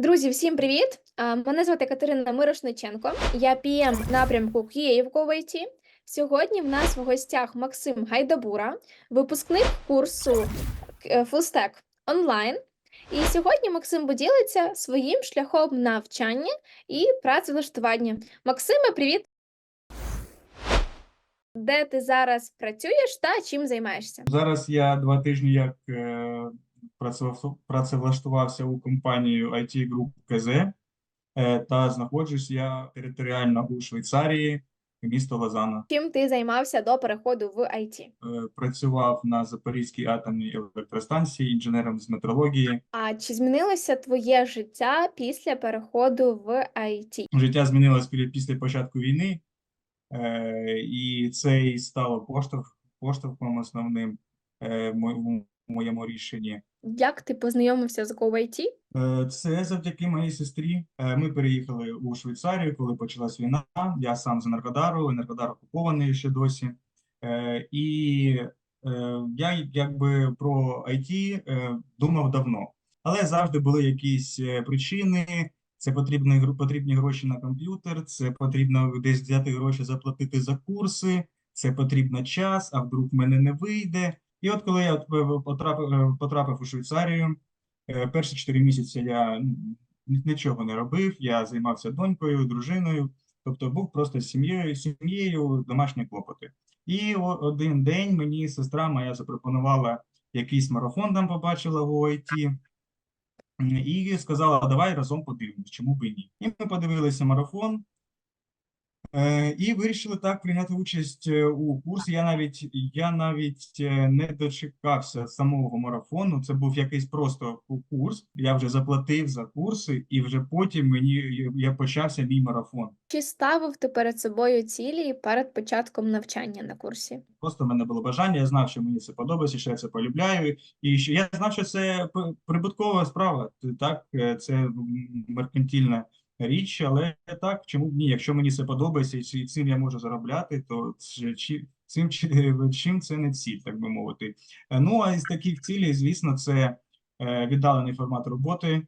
Друзі, всім привіт! Мене звати Катерина Мирошниченко. Я PM напрямку Київко в IT. Сьогодні в нас в гостях Максим Гайдабура, випускник курсу Stack онлайн. І сьогодні Максим поділиться своїм шляхом навчання і працевлаштування. Максиме, привіт! Де ти зараз працюєш та чим займаєшся? Зараз я два тижні як е, працевлаштувався у компанію IT Group КЗ е, та знаходжусь я територіально у Швейцарії, місто Лозанна. Чим ти займався до переходу в IT? Е, Працював на Запорізькій атомній електростанції інженером з метрології. А чи змінилося твоє життя після переходу в IT? Життя змінилось пі- після початку війни, е, і це і стало поштовх, поштовхом основним в моєму рішенні. Як ти познайомився з GoIT? Е, Це завдяки моїй сестрі. Е, Ми переїхали у Швейцарію, коли почалась війна. Я сам з Енергодару, Енергодар окупований ще досі. Е, І е, я якби про IT е, думав давно, але завжди були якісь е, причини. Це потрібні, потрібні гроші на комп'ютер, це потрібно десь взяти гроші, заплатити за курси, це потрібно час, а вдруг в мене не вийде. І от коли я е, потрапив, е, потрапив у Швейцарію, Е, Перші чотири місяці я нічого не робив, я займався донькою, дружиною, тобто був просто сім'єю, сім'єю, домашні клопоти. І один день мені сестра моя запропонувала якийсь марафон, там побачила в ОІТ, і сказала, давай разом подивимось, чому б і ні. І ми подивилися марафон, І вирішили так прийняти участь е, у курсі. Я навіть я навіть е, не дочекався самого марафону. Це був якийсь просто курс. Я вже заплатив за курси, і вже потім мені я почався мій марафон. Чи ставив ти перед собою цілі перед початком навчання на курсі? Просто в мене було бажання. Я знав, що мені це подобається, що я це полюбляю, і що я знав, що це прибуткова справа. Так, е, це м, меркантильна річ, але так, чому б ні? Якщо мені це подобається і цим я можу заробляти, то чи, цим чи- чим це не ціль, так би мовити. Е, Ну а із таких цілей, звісно, це е, віддалений формат роботи,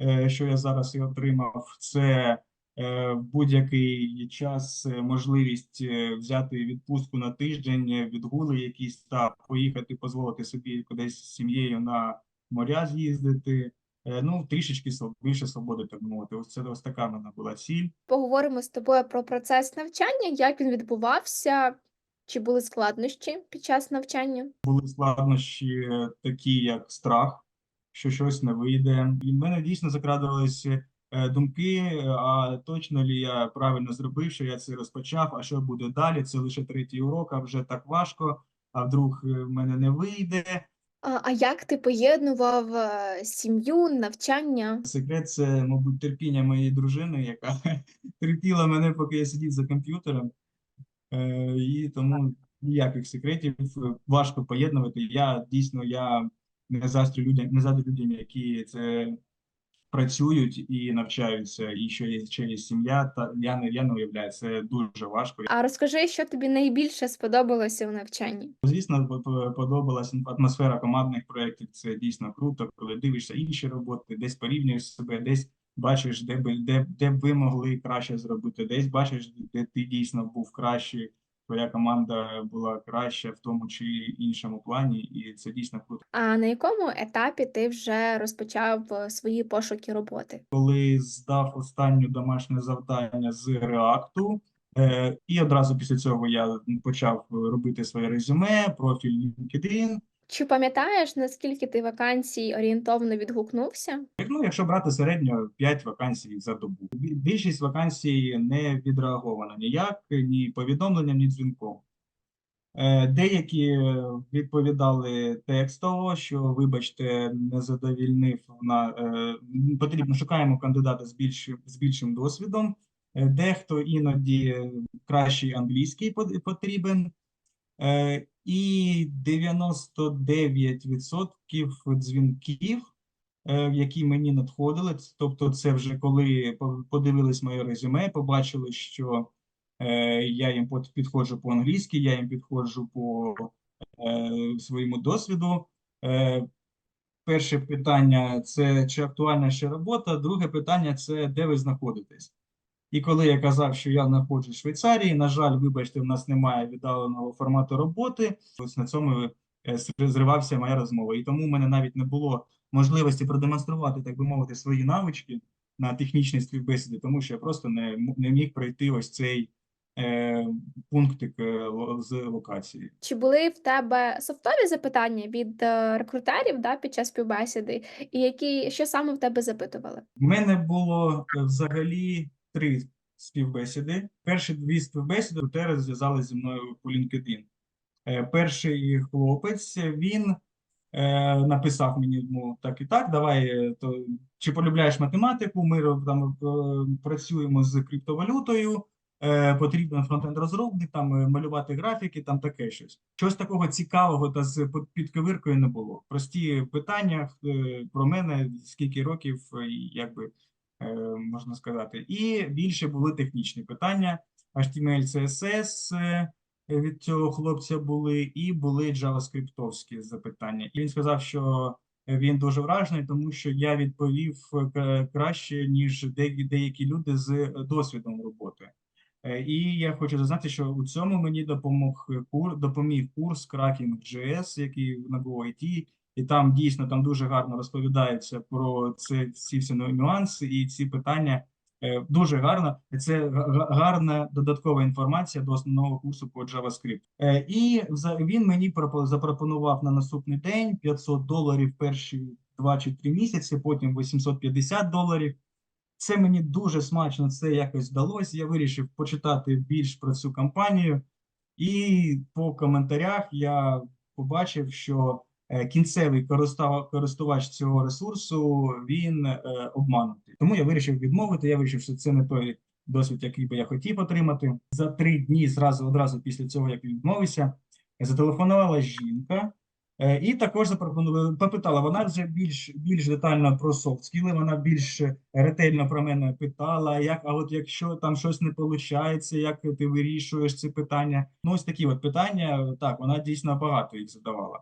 е, що я зараз і отримав. Це в будь-який час можливість взяти відпустку на тиждень, відгули якісь та поїхати, дозволити собі кудись з сім'єю на моря з'їздити. Е, Ну, трішечки більше свободи, так мовити. Ось це ось така в мене була ціль. Поговоримо з тобою про процес навчання, як він відбувався, чи були складнощі під час навчання? Були складнощі е, такі, як страх, що щось не вийде. І в мене дійсно закрадувалися е, думки, а точно лі я правильно зробив, що я це розпочав, а що буде далі? Це лише третій урок, а вже так важко, а вдруг в мене не вийде. А, а як ти поєднував е, сім'ю, навчання? Секрет це, мабуть, терпіння моєї дружини, яка терпіла мене, поки я сидів за комп'ютером. Е, І тому ніяких секретів е, важко поєднувати. Я дійсно я не заздрю людям, не заздрю людям, які це працюють і навчаються, і що є ще є сім'я. Та я не я не уявляю, це дуже важко. А розкажи, що тобі найбільше сподобалося у навчанні? Звісно, по- по- подобалась атмосфера командних проєктів. Це дійсно круто, коли дивишся інші роботи, десь порівнюєш себе, десь бачиш, де би де, де б ви могли краще зробити, десь бачиш, де ти дійсно був кращий, твоя команда була краща в тому чи іншому плані, і це дійсно круто. А на якому етапі ти вже розпочав е, свої пошуки роботи? Коли здав останнє домашнє завдання з реакту, е, і одразу після цього я почав робити своє резюме, профіль LinkedIn. Чи пам'ятаєш, наскільки ти вакансій орієнтовно відгукнувся? Ну, якщо брати середньо 5 вакансій за добу. Більшість вакансій не відреаговано ніяк, ні повідомленням, ні дзвінком. Е, Деякі відповідали текстово, що, вибачте, не задовільнив на е, потрібно шукаємо кандидата з більш з більшим досвідом. Е, Дехто іноді кращий англійський потрібен. І 99% дзвінків е, які мені надходили. Тобто, це вже коли подивились моє резюме, побачили, що е, я їм підходжу по-англійськи, я їм підходжу по своєму досвіду. Е, Перше питання це чи актуальна ще робота. Друге питання це де ви знаходитесь. І коли я казав, що я знаходжусь в Швейцарії, на жаль, вибачте, в нас немає віддаленого формату роботи. Ось на цьому е, зривався моя розмова. І тому в мене навіть не було можливості продемонструвати, так би мовити, свої навички на технічній співбесіді, тому що я просто не, не міг пройти ось цей е, пунктик е, з локації. Чи були в тебе софтові запитання від е, рекрутерів да, під час співбесіди, і які що саме в тебе запитували? У мене було взагалі три співбесіди. Перші дві співбесіди рекрутери зв'язали зі мною по LinkedIn. Е, Перший хлопець, він е, написав мені, ну, так і так, давай, е, то, чи полюбляєш математику, ми там е, працюємо з криптовалютою, потрібен фронтенд розробник, там малювати графіки, там таке щось. Щось такого цікавого та з під- підковиркою не було. Прості питання про мене, скільки років, і як би е, можна сказати. І більше були технічні питання, HTML, CSS, е, від цього хлопця були, і були джаваскриптовські запитання. І він сказав, що він дуже вражений, тому що я відповів е, краще, ніж деякі, люди з досвідом роботи. Е, І я хочу зазначити, що у цьому мені допомог кур, допоміг курс Cracking.js, який на GoIT, і там дійсно там дуже гарно розповідається про це всі ну- нюанси і ці питання. Е, Дуже гарно. Це га- га- гарна додаткова інформація до основного курсу по JavaScript. Е, І він мені запропонував на наступний день 500 доларів перші 2 чи 3 місяці, потім 850 доларів. Це мені дуже смачно це якось вдалося. Я вирішив почитати більш про цю компанію, і по коментарях я побачив, що кінцевий користувач цього ресурсу він е, обманутий. Тому я вирішив відмовити. Я вирішив, що це не той досвід, який би я хотів отримати. За три дні, зразу одразу після цього, як відмовився, зателефонувала жінка. Е, І також запропонувала, попитала, вона вже більш, більш детально про софт скіли, вона більш ретельно про мене питала, як, а от якщо там щось не виходить, як ти вирішуєш ці питання. Ну, ось такі от питання, так, вона дійсно багато їх задавала.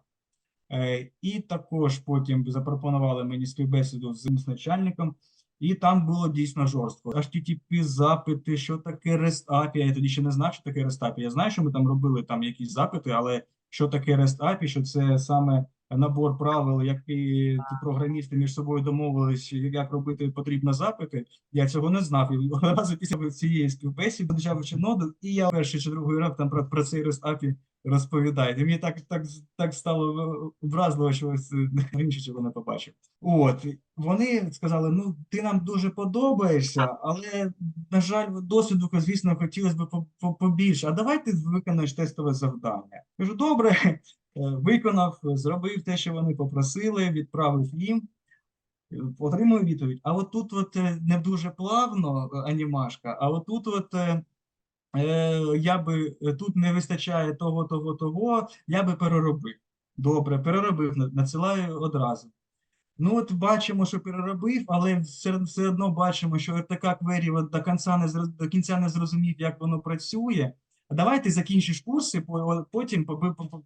Е, І також потім запропонували мені співбесіду з начальником, і там було дійсно жорстко. HTTP запити, що таке REST API, я тоді ще не знав, що таке REST API. Я знаю, що ми там робили там якісь запити, але що таке REST API, що це саме набор правил, які програмісти між собою домовились, як робити потрібно запити. Я цього не знав. І одразу після цієї співбесіди почав ноду, і я перший чи другий раз там про, про цей REST API розповідаю. І мені так, так, так стало вразливо, що ось е, раніше цього не побачив. От вони сказали: ну ти нам дуже подобаєшся, але на жаль, досвіду, звісно, хотілося б по- по- побільше. А давай ти виконаєш тестове завдання. Кажу, добре, Е, виконав, зробив те, що вони попросили, відправив їм. Отримую відповідь. А от тут от е, не дуже плавно е, анімашка, а от тут от я би е, тут не вистачає того, того, того, я би переробив. Добре, переробив, надсилаю одразу. Ну, от бачимо, що переробив, але все, все одно бачимо, що РТК Query до кінця не до кінця не зрозумів, як воно працює. Давай ти закінчиш курси, по- потім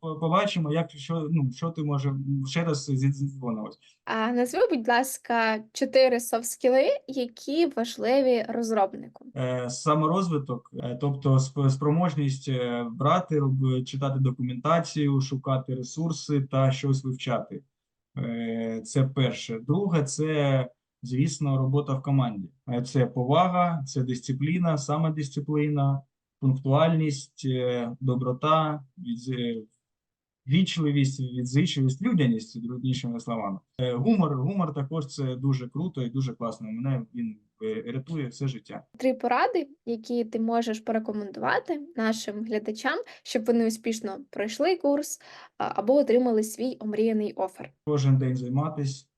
побачимо, як що, ну, що ти може ще раз зі- зідзвонилось. А назви, будь ласка, чотири софт-скіли, які важливі розробнику. Е, саморозвиток, е, тобто сп- спроможність е, брати, читати документацію, шукати ресурси та щось вивчати. Е, Це перше. Друге, це, звісно, робота в команді. Це повага, це дисципліна, самодисципліна, пунктуальність, е, доброта, вічливість, відзичливість, людяність, іншими словами. Е, Гумор, гумор також це дуже круто і дуже класно. Мене він е, рятує все життя. Три поради, які ти можеш порекомендувати нашим глядачам, щоб вони успішно пройшли курс або отримали свій омріяний офер. Кожен день займатись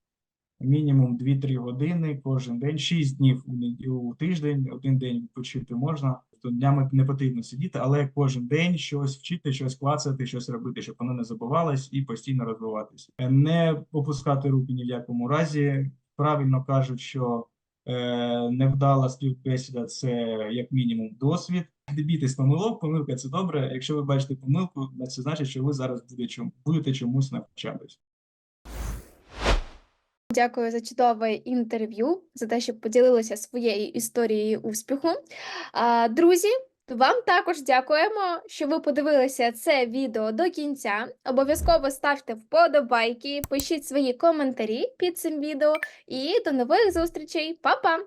мінімум 2-3 години, кожен день, 6 днів у тиждень, один день відпочити можна. Тобто днями не потрібно сидіти, але кожен день щось вчити, щось клацати, щось робити, щоб воно не забувалось і постійно розвиватися. Е, Не опускати руки ні в якому разі. Правильно кажуть, що е, невдала співбесіда це як мінімум досвід. Не бійтесь помилок, помилка це добре. Якщо ви бачите помилку, це значить, що ви зараз будете чомусь навчатись. Дякую за чудове інтерв'ю, за те, що поділилися своєю історією успіху. Друзі, вам також дякуємо, що ви подивилися це відео до кінця. Обов'язково ставте вподобайки, пишіть свої коментарі під цим відео і до нових зустрічей. Па-па!